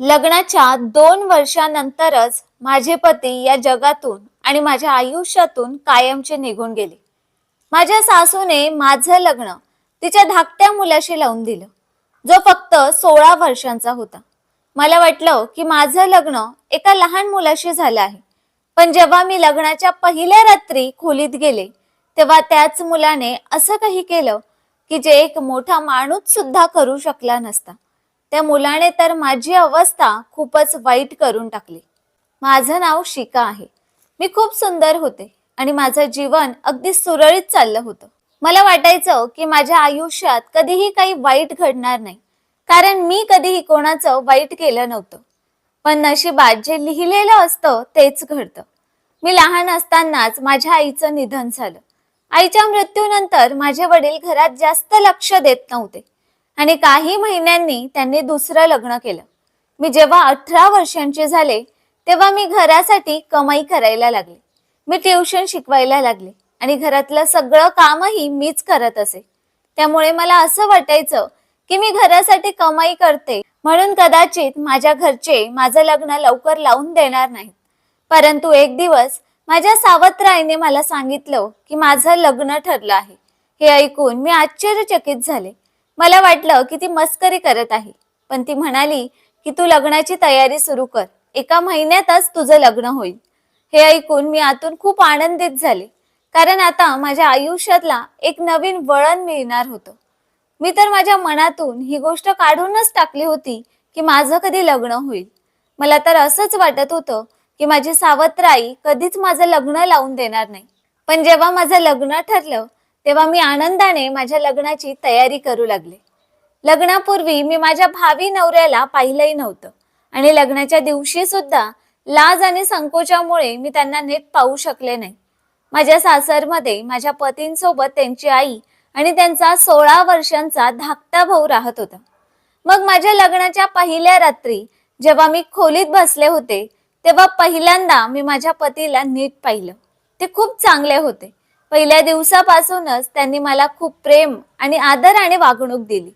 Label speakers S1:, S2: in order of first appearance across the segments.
S1: लग्नाच्या दोन वर्षानंतरच माझे पती या जगातून आणि माझ्या आयुष्यातून कायमचे निघून गेले. माझ्या सासूने माझं लग्न तिच्या धाकट्या मुलाशी लावून दिलं जो फक्त सोळा वर्षांचा होता. मला वाटलं की माझं लग्न एका लहान मुलाशी झालं आहे. पण जेव्हा मी लग्नाच्या पहिल्या रात्री खोलीत गेले तेव्हा त्याच मुलाने असं काही केलं की जे एक मोठा माणूस सुद्धा करू शकला नसता. त्या मुलाने तर माझी अवस्था खूपच वाईट करून टाकली. माझं नाव शिका आहे. मी खूप सुंदर होते आणि माझं जीवन अगदी सुरळीत चाललं होतं. मला वाटायचं की माझ्या आयुष्यात कधीही काही वाईट घडणार नाही कारण मी कधीही कोणाचं वाईट केलं नव्हतं. पण नशिबात जे लिहिलेलं असतं तेच घडतं. मी लहान असतानाच माझ्या आईचं निधन झालं. आईच्या मृत्यूनंतर माझे वडील घरात जास्त लक्ष देत नव्हते. आणि काही महिन्यांनी त्यांनी दुसरं लग्न केलं. मी जेव्हा अठरा वर्षांचे झाले तेव्हा मी घरासाठी कमाई करायला लागले. मी ट्युशन शिकवायला लागले आणि घरातलं सगळं कामही मीच करत असे. त्यामुळे मला असं वाटायचं की मी घरासाठी कमाई करते म्हणून कदाचित माझ्या घरचे माझं लग्न लवकर लावून देणार नाहीत. परंतु एक दिवस माझ्या सावत्र आईने मला सांगितलं की माझं लग्न ठरलं आहे. हे ऐकून मी आश्चर्यचकित झाले. मला वाटलं की ती मस्करी करत आहे. पण ती म्हणाली की तू लग्नाची तयारी सुरू कर. एका महिन्यातच तुझं लग्न होईल. हे ऐकून मी आतून खूप आनंदित झाले. कारण आता माझ्या आयुष्यातला एक नवीन वळण मिळणार होतं. मी तर माझ्या मनातून ही गोष्ट काढूनच टाकली होती की माझं कधी लग्न होईल. मला तर असंच वाटत होतं की माझी सावत्र आई कधीच माझं लग्न लावून देणार नाही. पण जेव्हा माझं लग्न ठरलं तेव्हा मी आनंदाने माझ्या लग्नाची तयारी करू लागले. लग्नापूर्वी मी माझ्या भावी नवऱ्याला पाहिलंही नव्हतं आणि लग्नाच्या दिवशी सुद्धा लाज आणि संकोचामुळे मी त्यांना नीट पाहू शकले नाही. माझ्या सासरमध्ये माझ्या पतींसोबत त्यांची आई आणि त्यांचा सोळा वर्षांचा धाकटा भाऊ राहत होता. मग माझ्या लग्नाच्या पहिल्या रात्री जेव्हा मी खोलीत बसले होते तेव्हा पहिल्यांदा मी माझ्या पतीला नीट पाहिलं. ते खूप चांगले होते. पहिल्या दिवसापासूनच त्यांनी मला खूप प्रेम आणि आदर आणि वागणूक दिली.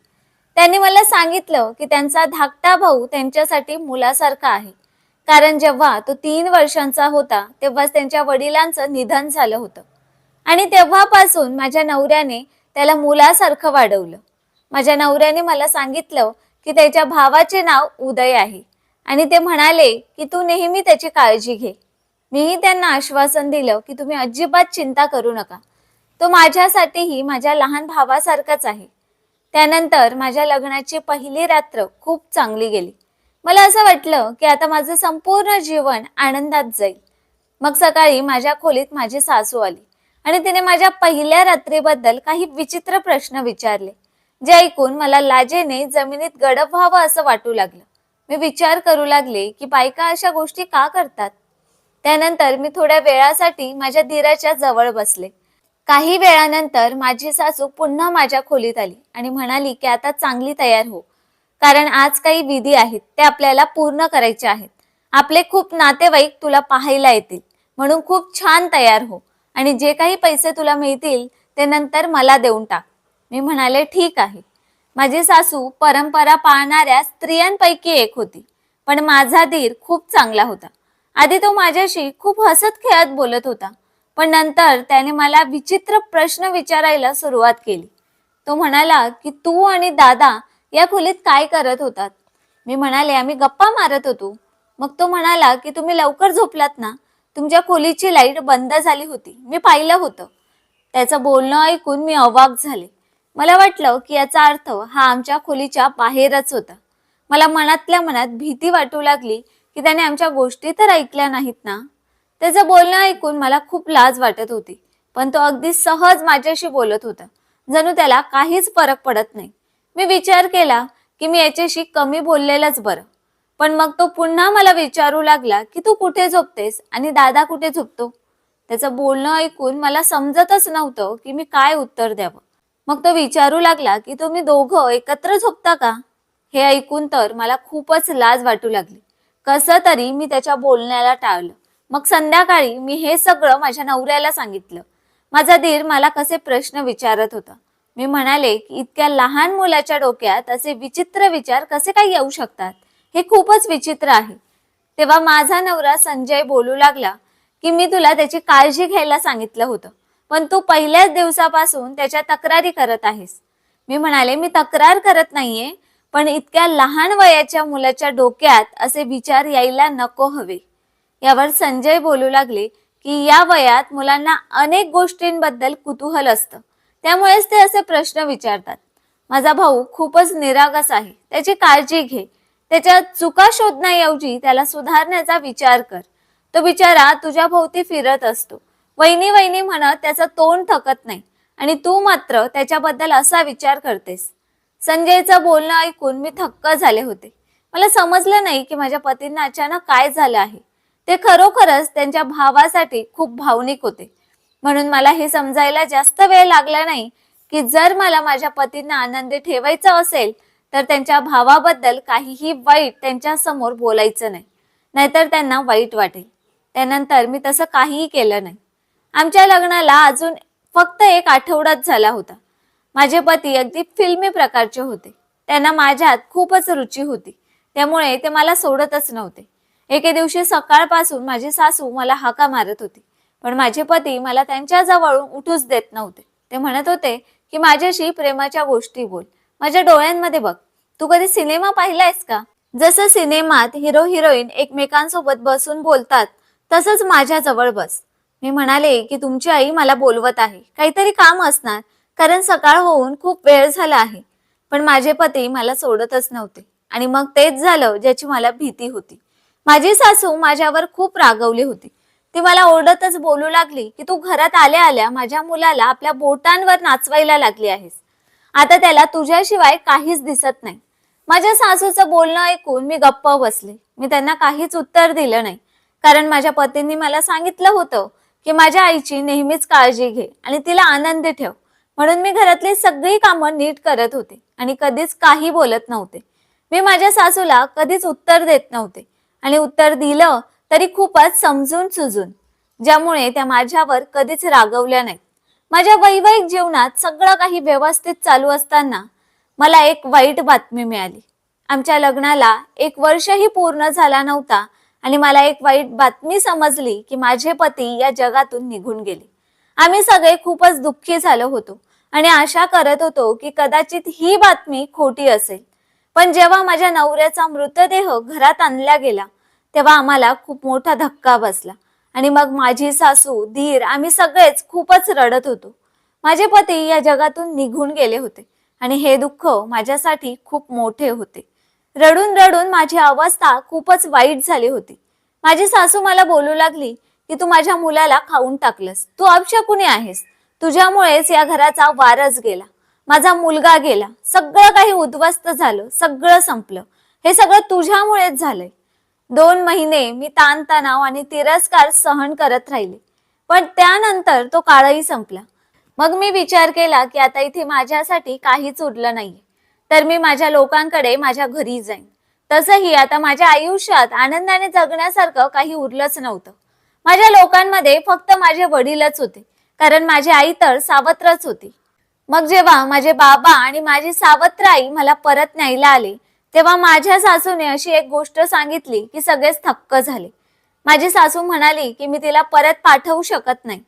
S1: त्यांनी मला सांगितलं की त्यांचा धाकटा भाऊ त्यांच्यासाठी मुलासारखा आहे. कारण जेव्हा तो तीन वर्षांचा होता तेव्हाच त्यांच्या वडिलांचं निधन झालं होतं. आणि तेव्हापासून माझ्या नवऱ्याने त्याला मुलासारखं वाढवलं. माझ्या नवऱ्याने मला सांगितलं की त्याच्या भावाचे नाव उदय आहे. आणि ते म्हणाले की तू नेहमी त्याची काळजी घे. मीही त्यांना आश्वासन दिलं की तुम्ही अजिबात चिंता करू नका. तो माझ्यासाठीही माझ्या लहान भावासारखाच आहे. त्यानंतर माझ्या लग्नाची पहिली रात्र खूप चांगली गेली. मला असं वाटलं की आता माझं संपूर्ण जीवन आनंदात जाईल. मग सकाळी माझ्या खोलीत माझी सासू आली आणि तिने माझ्या पहिल्या रात्रीबद्दल काही विचित्र प्रश्न विचारले जे ऐकून मला लाजेने जमिनीत गडप व्हावं असं वाटू लागलं. मी विचार करू लागले की बायका अशा गोष्टी का करतात? त्यानंतर मी थोड्या वेळासाठी माझ्या धीराच्या जवळ बसले. काही वेळानंतर माझी सासू पुन्हा माझ्या खोलीत आली आणि म्हणाली की आता चांगली तयार हो. कारण आज काही विधी आहेत ते आपल्याला पूर्ण करायचे आहेत. आपले खूप नातेवाईक तुला पाहायला येतील. म्हणून खूप छान तयार हो. आणि जे काही पैसे तुला मिळतील ते नंतर मला देऊन टाक. मी म्हणाले ठीक आहे. माझी सासू परंपरा पाळणाऱ्या स्त्रियांपैकी एक होती पण माझा धीर खूप चांगला होता. आधी तो माझ्याशी खूप हसत खेळत बोलत होता पण नंतर त्याने मला विचित्र प्रश्न विचारायला सुरुवात केली. तो म्हणाला की तू आणि दादा या खोलीत काय करत होतात? मी म्हणाले आम्ही गप्पा मारत होतो. मग तो म्हणाला की तुम्ही लवकर झोपलात ना? तुमच्या खोलीची लाइट बंद झाली होती. मी पाहिलं होतं. त्याचं बोलणं ऐकून मी अवाक झाले. मला वाटलं की याचा अर्थ हा आमच्या खोलीच्या बाहेरच होता. मला मनातल्या मनात भीती वाटू लागली की त्याने आमच्या गोष्टी तर ऐकल्या नाहीत ना? त्याचं बोलणं ऐकून मला खूप लाज वाटत होती. पण तो अगदी सहज माझ्याशी बोलत होता. जणू त्याला काहीच फरक पडत नाही. मी विचार केला की मी याच्याशी कमी बोललेलंच बरं. पण मग तो पुन्हा मला विचारू लागला की तू कुठे झोपतेस आणि दादा कुठे झोपतो? त्याचं बोलणं ऐकून मला समजतच नव्हतं की मी काय उत्तर द्यावं. मग तो विचारू लागला की तुम्ही दोघं एकत्र झोपता का? हे ऐकून तर मला खूपच लाज वाटू लागली. कसं तरी मी त्याच्या बोलण्याला टाळलं. मग संध्याकाळी मी हे सगळं माझ्या नवऱ्याला सांगितलं. माझा धीर मला कसे प्रश्न विचारत होता. मी म्हणाले की इतक्या लहान मुलाच्या डोक्यात असे विचित्र विचार कसे काय येऊ शकतात? हे खूपच विचित्र आहे. तेव्हा माझा नवरा संजय बोलू लागला की मी तुला त्याची काळजी घ्यायला सांगितलं होतं पण तू पहिल्याच दिवसापासून त्याच्या तक्रारी करत आहेस. मी म्हणाले मी तक्रार करत नाहीये पण इतक्या लहान वयाच्या मुलाच्या डोक्यात असे विचार यायला नको हवे. यावर संजय बोलू लागले की या वयात मुलांना अनेक गोष्टींबद्दल कुतूहल असतं. त्यामुळेच ते असे प्रश्न विचारतात. माझा भाऊ खूपच निरागस आहे. त्याची काळजी घे. त्याच्या चुका शोधण्याऐवजी त्याला सुधारण्याचा विचार कर. तो बिचारा तुझ्या भोवती फिरत असतो. वहिनी वहिनी म्हणत त्याचं तोंड थकत नाही आणि तू मात्र त्याच्याबद्दल असा विचार करतेस. संजयचं बोलणं ऐकून मी थक्क झाले होते. मला समजलं नाही की माझ्या पतींना अचानक काय झालं आहे. ते खरोखरच त्यांच्या भावासाठी खूप भावनिक होते. म्हणून मला हे समजायला जास्त वेळ लागला नाही की जर मला माझ्या पतींना आनंदी ठेवायचं असेल तर त्यांच्या भावाबद्दल काहीही वाईट त्यांच्यासमोर बोलायचं नाही. नाहीतर त्यांना वाईट वाटेल. त्यानंतर मी तसं काहीही केलं नाही. आमच्या लग्नाला अजून फक्त एक आठवडाच झाला होता. माझे पती अगदी फिल्मी प्रकारचे होते. त्यांना माझ्यात खूपच रुची होती. त्यामुळे ते मला सोडतच नव्हते. एके दिवशी सकाळपासून माझी सासू मला हाका मारत होती. पण माझे पती मला त्यांच्या जवळून उठूच देत नव्हते. ते म्हणत होते की माझ्याशी प्रेमाच्या गोष्टी बोल. माझ्या डोळ्यांमध्ये बघ. तू कधी सिनेमा पाहिलायस का? जसं सिनेमात हिरो हिरोईन एकमेकांसोबत बसून बोलतात तसंच माझ्या जवळ बस. मी म्हणाले की तुमची आई मला बोलवत आहे. काहीतरी काम असणार. कारण सकाळ होऊन खूप वेळ झाला आहे. पण माझे पती मला सोडतच नव्हते. आणि मग तेच झालं ज्याची मला भीती होती. माझी सासू माझ्यावर खूप रागवली होती. ती मला ओरडतच बोलू लागली की तू घरात आल्या आल्या माझ्या मुलाला आपल्या बोटांवर नाचवायला लागली आहेस. आता त्याला तुझ्याशिवाय काहीच दिसत नाही. माझ्या सासूचं बोलणं ऐकून मी गप्प बसले. मी त्यांना काहीच उत्तर दिलं नाही. कारण माझ्या पतींनी मला सांगितलं होतं की माझ्या आईची नेहमीच काळजी घे आणि तिला आनंदी ठेव. म्हणून मी घरातली सगळी कामं नीट करत होते आणि कधीच काही बोलत नव्हते. मी माझ्या सासूला कधीच उत्तर देत नव्हते आणि उत्तर दिलं तरी खूपच समजून सुजून ज्यामुळे त्या माझ्यावर कधीच रागवल्या नाहीत. माझ्या वैवाहिक जीवनात सगळं काही व्यवस्थित चालू असताना मला एक वाईट बातमी मिळाली. आमच्या लग्नाला एक वर्षही पूर्ण झाला नव्हता आणि मला एक वाईट बातमी समजली की माझे पती या जगातून निघून गेले. आम्ही सगळे खूपच दुःखी झालो होतो आणि आशा करत होतो की कदाचित ही बातमी खोटी असेल. पण जेव्हा माझ्या नवऱ्याचा मृतदेह घरात आणला गेला तेव्हा आम्हाला खूप मोठा धक्का बसला आणि मग माझी सासू धीर आम्ही सगळेच खूपच रडत होतो. माझे पती या जगातून निघून गेले होते आणि हे दुःख माझ्यासाठी खूप मोठे होते. रडून रडून माझी अवस्था खूपच वाईट झाली होती. माझी सासू मला बोलू लागली की तू माझ्या मुलाला खाऊन टाकलंस. तू अपशकुनी आहेस. तुझ्यामुळेच या घराचा वारच गेला. माझा मुलगा गेला. सगळं काही उद्ध्वस्त झालं. सगळं संपलं. हे सगळं तुझ्यामुळेच झालंय. दोन महिने मी ताणतणाव आणि तिरस्कार सहन करत राहिले. पण त्यानंतर तो काळही संपला. मग मी विचार केला की आता इथे माझ्यासाठी काहीच उरलं नाहीये. तर मी माझ्या लोकांकडे माझ्या घरी जाईन. तसंही आता माझ्या आयुष्यात आनंदाने जगण्यासारखं काही उरलंच नव्हतं. माझ्या लोकांमध्ये फक्त माझे वडीलच होते. कारण माझी आई तर सावत्रच होती. मग जेव्हा माझे बाबा आणि माझी सावत्र आई मला परत न्यायला आले तेव्हा माझ्या सासूने अशी एक गोष्ट सांगितली की सगळेच थक्क झाले. माझी सासू म्हणाली की मी तिला परत पाठवू शकत नाही.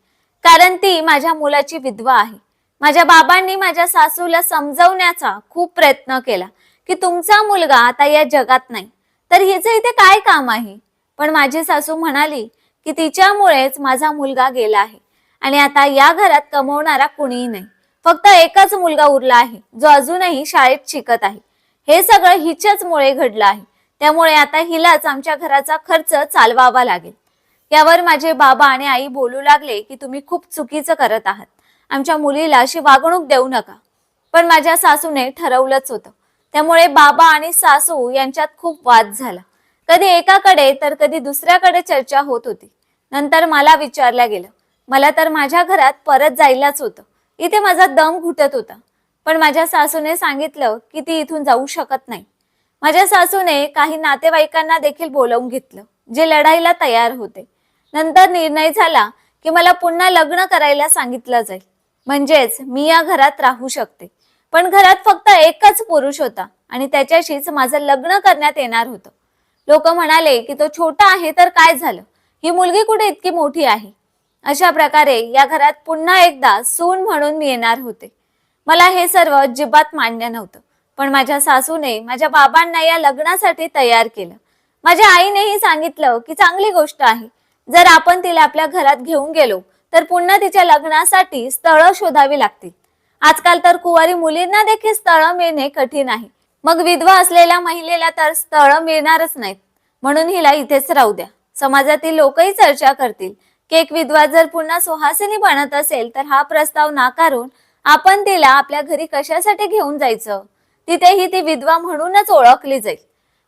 S1: कारण ती माझ्या मुलाची विधवा आहे. माझ्या बाबांनी माझ्या सासूला समजवण्याचा खूप प्रयत्न केला की तुमचा मुलगा आता या जगात नाही. तर हिचं इथे काय काम आहे? पण माझी सासू म्हणाली की तिच्यामुळेच माझा मुलगा गेला आहे. आणि आता या घरात कमवणारा कुणीही नाही. फक्त एकच मुलगा उरला आहे जो अजूनही शाळेत शिकत आहे. हे सगळं हिच्याच मुळे घडलं आहे. त्यामुळे आता हिलाच आमच्या घराचा खर्च चालवावा लागेल. यावर माझे बाबा आणि आई बोलू लागले की तुम्ही खूप चुकीचं करत आहात. आमच्या मुलीला अशी वागणूक देऊ नका. पण माझ्या सासूने ठरवलंच होतं. त्यामुळे बाबा आणि सासू यांच्यात खूप वाद झाला. कधी एकाकडे तर कधी दुसऱ्याकडे चर्चा होत होती. नंतर मला विचारलं गेलं. मला तर माझ्या घरात परत जायलाच होतं. इथे माझा दम घुटत होता. पण माझ्या सासूने सांगितलं की ती इथून जाऊ शकत नाही. माझ्या सासूने काही नातेवाईकांना देखील बोलावून घेतलं जे लढाईला तयार होते. नंतर निर्णय झाला की मला पुन्हा लग्न करायला सांगितलं जाईल. म्हणजेच मी या घरात राहू शकते. पण घरात फक्त एकच पुरुष होता आणि त्याच्याशीच माझं लग्न करण्यात येणार होतं. लोक म्हणाले की तो छोटा आहे तर काय झालं? ही मुलगी कुठे इतकी मोठी आहे? अशा प्रकारे या घरात पुन्हा एकदा सून म्हणून मी येणार होते. मला हे सर्व अजिबात मान्य नव्हतं पण माझ्या सासूने माझ्या बाबांना या लग्नासाठी तयार केलं. माझ्या आईनेही सांगितलं की चांगली गोष्ट आहे. जर आपण तिला आपल्या घरात घेऊन गेलो तर पुन्हा तिच्या लग्नासाठी स्थळं शोधावी लागतील. आजकाल तर कुवारी मुलींना देखील स्थळं मिळणे कठीण आहे. मग विधवा असलेल्या महिलेला तर स्थळं मिळणारच नाहीत. म्हणून हिला इथेच राहू द्या. समाजातील लोकही चर्चा करतील. केक एक विधवा जर पुन्हा सुहासिनी बनत असेल तर हा प्रस्ताव नाकारून आपण तिला आपल्या घरी कशासाठी घेऊन जायचं? तिथेही ती विधवा म्हणूनच ओळखली जाईल.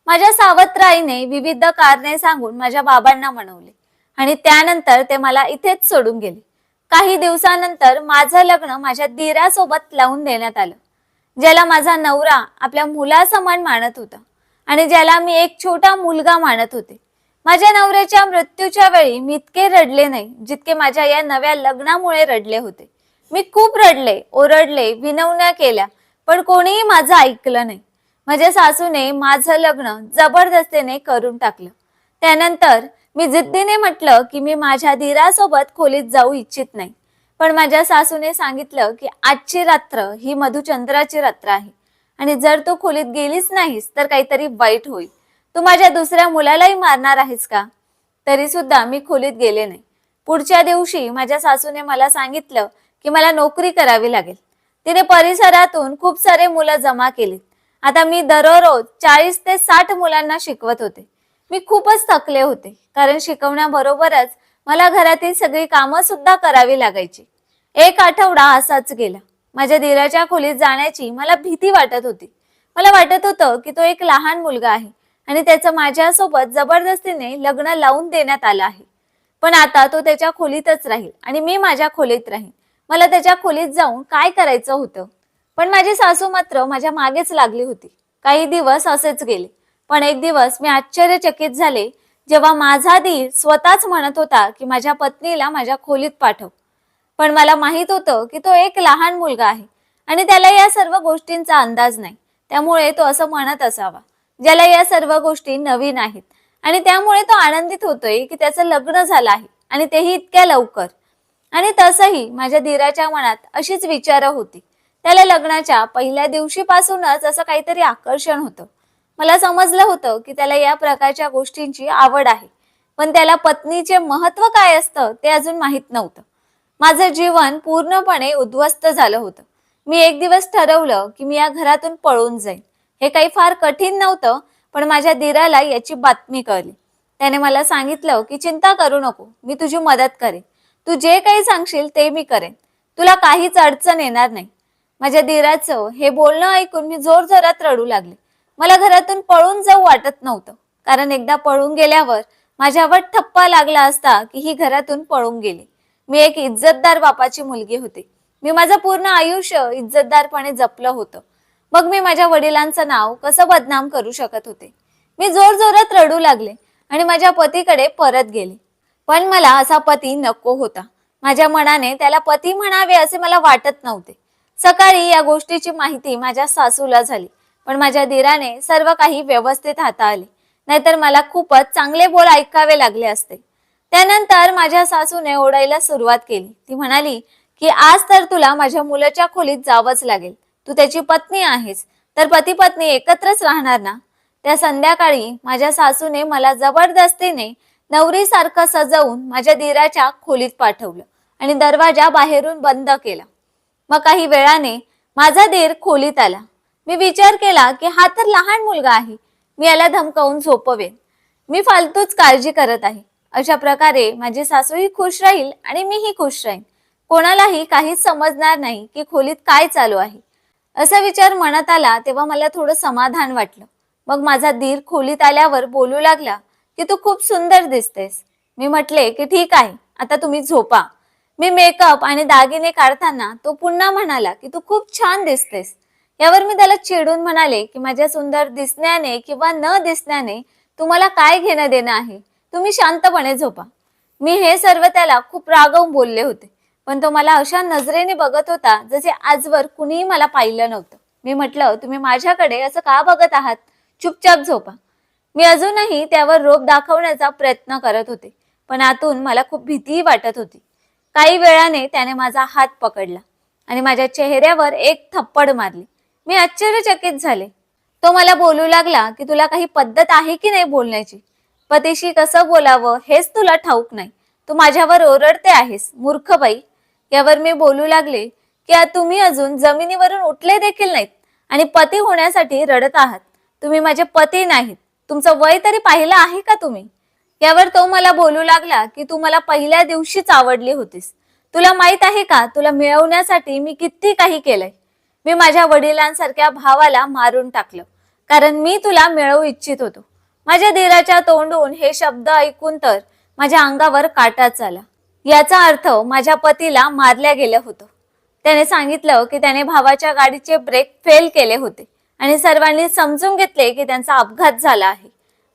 S1: माझ्या सावत्राईने विविध कारणे सांगून माझ्या बाबांना म्हणवले आणि त्यानंतर ते मला इथेच सोडून गेले. काही दिवसानंतर माझं लग्न माझ्या दिरासोबत लावून देण्यात आलं ज्याला माझा नवरा आपल्या मुलासमान मानत होता आणि ज्याला मी एक छोटा मुलगा मानत होते. माझ्या नवऱ्याच्या मृत्यूच्या वेळी मी इतके रडले नाही जितके माझ्या या नव्या लग्नामुळे रडले होते. मी खूप रडले ओरडले विनवण्या केल्या पण कोणीही माझं ऐकलं नाही. माझ्या सासूने माझं लग्न जबरदस्तीने करून टाकलं. त्यानंतर मी जिद्दीने म्हटलं की मी माझ्या धीरासोबत खोलीत जाऊ इच्छित नाही. पण माझ्या सासूने सांगितलं की आजची रात्र ही मधुचंद्राची रात्र आहे. आणि जर तू खोलीत गेलीच नाहीस तर काहीतरी वाईट होईल. तू माझ्या दुसऱ्या मुलालाही मारणार आहेस का? तरी सुद्धा मी खोलीत गेले नाही. पुढच्या दिवशी माझ्या सासूने मला सांगितलं की मला नोकरी करावी लागेल. तिने परिसरातून खूप सारे मुलं जमा केलीत. आता मी दररोज चाळीस ते साठ मुलांना शिकवत होते. मी खूपच थकले होते कारण शिकवण्याबरोबरच मला घरातील सगळी कामं सुद्धा करावी लागायची. एक आठवडा असाच गेला. माझ्या दिराच्या खोलीत जाण्याची मला भीती वाटत होती. मला वाटत होतं की तो एक लहान मुलगा आहे. आणि त्याचं माझ्यासोबत जबरदस्तीने लग्न लावून देण्यात आलं आहे. पण आता तो त्याच्या खोलीतच राहील आणि मी माझ्या खोलीत राहीन. मला त्याच्या खोलीत जाऊन काय करायचं होतं? पण माझी सासू मात्र माझ्या मागेच लागली होती. काही दिवस असेच गेले. पण एक दिवस मी आश्चर्यचकित झाले जेव्हा माझा धीर स्वतःच म्हणत होता की माझ्या पत्नीला माझ्या खोलीत पाठव. पण मला माहीत होतं की तो एक लहान मुलगा आहे आणि त्याला या सर्व गोष्टींचा अंदाज नाही. त्यामुळे तो असं म्हणत असावा. ज्याला या सर्व गोष्टी नवीन आहेत. आणि त्यामुळे तो आनंदित होतोय की त्याचं लग्न झालं आहे आणि तेही इतक्या लवकर. आणि तसंही माझ्या धीराच्या मनात अशीच विचार होती. त्याला लग्नाच्या पहिल्या दिवशीपासूनच असं काहीतरी आकर्षण होतं. मला समजलं होतं की त्याला या प्रकारच्या गोष्टींची आवड आहे. पण त्याला पत्नीचे महत्त्व काय असतं ते अजून माहीत नव्हतं. माझं जीवन पूर्णपणे उद्ध्वस्त झालं होतं. मी एक दिवस ठरवलं की मी या घरातून पळून जाईन. हे काही फार कठीण नव्हतं पण माझ्या दिराला याची बातमी कळली. त्याने मला सांगितलं की चिंता करू नको मी तुझी मदत करेन. तू जे काही सांगशील ते मी करेन. तुला काहीच अडचण येणार नाही. माझ्या दिराचं हे बोलणं ऐकून मी जोर जोरात रडू लागले. मला घरातून पळून जाऊ वाटत नव्हतं कारण एकदा पळून गेल्यावर माझ्यावर ठप्पा लागला असता की ही घरातून पळून गेली. मी एक इज्जतदार बापाची मुलगी होते. मी माझं पूर्ण आयुष्य इज्जतदारपणे जपलं होतं. मग मी माझ्या वडिलांचं नाव कसं बदनाम करू शकत होते. मी जोर जोरात रडू लागले आणि माझ्या पतीकडे परत गेले. पण मला असा पती नको होता. माझ्या मनाने त्याला पती म्हणावे असे मला वाटत नव्हते. सकाळी या गोष्टीची माहिती माझ्या सासूला झाली. पण माझ्या धीराने सर्व काही व्यवस्थित हाताळले. नाहीतर मला खूपच चांगले बोल ऐकावे लागले असते. त्यानंतर माझ्या सासूने ओढायला सुरुवात केली. ती म्हणाली की आज तर तुला माझ्या मुलाच्या खोलीत जावंच लागेल. तू त्याची पत्नी आहेस. तर पती पत्नी एकत्रच राहणार ना? त्या संध्याकाळी माझ्या सासूने मला जबरदस्तीने नवरीसारखं सजवून माझ्या दिराच्या खोलीत पाठवलं आणि दरवाजा बाहेरून बंद केला. मग काही वेळाने माझा दीर खोलीत आला. मी विचार केला की हा तर लहान मुलगा आहे. मी याला धमकावून झोपवेन. मी फालतूच काळजी करत आहे. अशा प्रकारे माझी सासूही खुश राहील आणि मीही खुश राहीन. कोणालाही काहीच समजणार नाही की खोलीत काय चालू आहे. असा विचार मनात आला तेव्हा मला थोडं समाधान वाटलं. मग माझा धीर खोलीत आल्यावर बोलू लागला की तू खूप सुंदर दिसतेस. मी म्हटले की ठीक आहे आता तुम्ही झोपा. मी मेकअप आणि दागिने काढताना तो पुन्हा म्हणाला की तू खूप छान दिसतेस. यावर मी त्याला चिडून म्हणाले की माझ्या सुंदर दिसण्याने किंवा न दिसण्याने तुम्हाला काय घेणं देणं आहे? तुम्ही शांतपणे झोपा. मी हे सर्व त्याला खूप रागवून बोलले होते. पण तो मला अशा नजरेने बघत होता जसे आजवर कुणीही मला पाहिलं नव्हतं. मी म्हटलं तुम्ही माझ्याकडे असं का बघत आहात? चुपचाप झोपा. मी अजूनही त्यावर रोप दाखवण्याचा प्रयत्न करत होते पण आतून मला खूप भीतीही वाटत होती. काही वेळाने त्याने माझा हात पकडला आणि माझ्या चेहऱ्यावर एक थप्पड मारली. मी आश्चर्यचकित झाले. तो मला बोलू लागला की तुला काही पद्धत आहे की नाही बोलण्याची? पतीशी कसं बोलावं हेच तुला ठाऊक नाही. तू माझ्यावर ओरडते आहेस मूर्ख बाई. यावर मी बोलू लागले की तुम्ही अजून जमिनीवरून उठले देखील नाहीत आणि पती होण्यासाठी रडत आहात. तुम्ही माझे पती नाहीत. तुमचं वय तरी पाहिलं आहे का तुम्ही? यावर तो मला बोलू लागला की तू मला पहिल्या दिवशीच आवडली होतीस. तुला माहीत आहे का? तुला मिळवण्यासाठी मी किती काही केलंय. मी माझ्या वडिलांसारख्या भावाला मारून टाकलं. कारण मी तुला मिळवू इच्छित होतो. माझ्या दिराच्या तोंडून हे शब्द ऐकून तर माझ्या अंगावर काटाच आला. याचा अर्थ माझ्या पतीला मारल्या गेलं होतं. त्याने सांगितलं की त्याने भावाच्या गाडीचे ब्रेक फेल केले होते आणि सर्वांनी समजून घेतले की त्यांचा अपघात झाला आहे.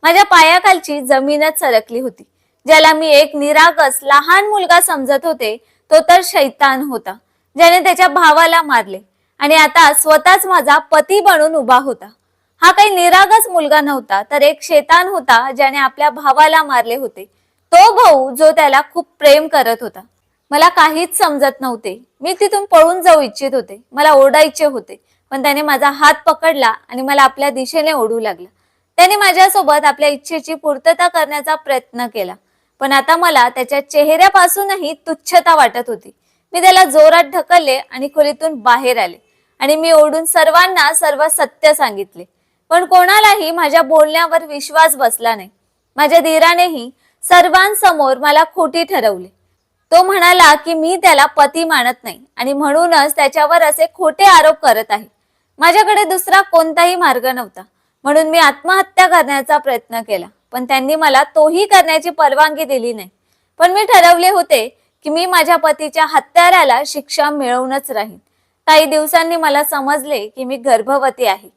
S1: माझ्या पायाखालची जमीनच सरकली होती ज्याला मी एक निरागस लहान मुलगा समजत होते तो तर शैतान होता ज्याने त्याच्या भावाला मारले आणि आता स्वतःच माझा पती बनून उभा होता. हा काही निरागस मुलगा नव्हता तर एक शैतान होता ज्याने आपल्या भावाला मारले होते. तो भाऊ जो त्याला खूप प्रेम करत होता मला काहीच समजत नव्हते. मी तिथून पळून जाऊ इच्छित होते. मला ओढायचे होते. पण त्याने माझा हात पकडला आणि मला आपल्या दिशेने ओढू लागला. त्याने माझ्यासोबत आपल्या इच्छेची पूर्तता करण्याचा प्रयत्न केला. पण आता मला त्याच्या चेहऱ्यापासूनही तुच्छता वाटत होती. मी त्याला जोरात ढकलले आणि खोलीतून बाहेर आले. आणि मी ओढून सर्वांना सर्व सत्य सांगितले. पण कोणालाही माझ्या बोलण्यावर विश्वास बसला नाही. माझ्या धीरानेही सर्वांसमोर मला खोटी ठरवले. तो म्हणाला की मी त्याला पती मानत नाही आणि म्हणूनच त्याच्यावर असे खोटे आरोप करत आहे. माझ्याकडे दुसरा कोणताही मार्ग नव्हता. म्हणून मी आत्महत्या करण्याचा प्रयत्न केला पण त्यांनी मला तोही करण्याची परवानगी दिली नाही. पण मी ठरवले होते की मी माझ्या पतीच्या हत्याराला शिक्षा मिळवूनच राहीन. काही दिवसांनी मला समजले की मी गर्भवती आहे.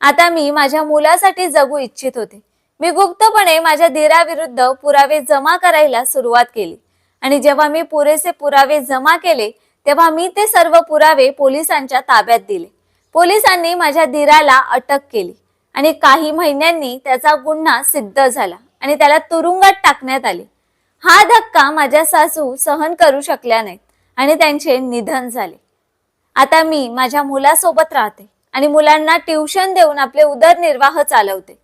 S1: आता मी माझ्या मुलासाठी जगू इच्छित होते. मी गुप्तपणे माझ्या धीराविरुद्ध पुरावे जमा करायला सुरुवात केली. आणि जेव्हा मी पुरेसे पुरावे जमा केले तेव्हा मी ते सर्व पुरावे पोलिसांच्या ताब्यात दिले. पोलिसांनी माझ्या धीराला अटक केली आणि काही महिन्यांनी त्याचा गुन्हा सिद्ध झाला आणि त्याला तुरुंगात टाकण्यात आले. हा धक्का माझ्या सासू सहन करू शकल्या नाहीत आणि त्यांचे निधन झाले. आता मी माझ्या मुलासोबत राहते आणि मुलांना ट्युशन देऊन आपले उदरनिर्वाह चालवते.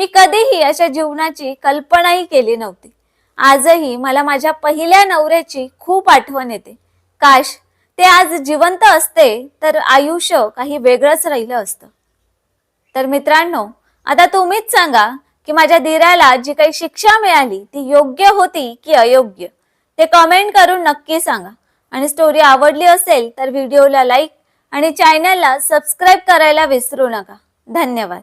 S1: मी कधीही अशा जीवनाची कल्पनाही केली नव्हती. आजही मला माझ्या पहिल्या नवऱ्याची खूप आठवण येते. काश ते आज जिवंत असते तर आयुष्य काही वेगळंच राहिलं असतं. तर मित्रांनो आता तुम्हीच सांगा की माझ्या दिराला जी काही शिक्षा मिळाली ती योग्य होती की अयोग्य? ते कमेंट करून नक्की सांगा. आणि स्टोरी आवडली असेल तर व्हिडिओला लाईक आणि चॅनलला सबस्क्राईब करायला विसरू नका. धन्यवाद.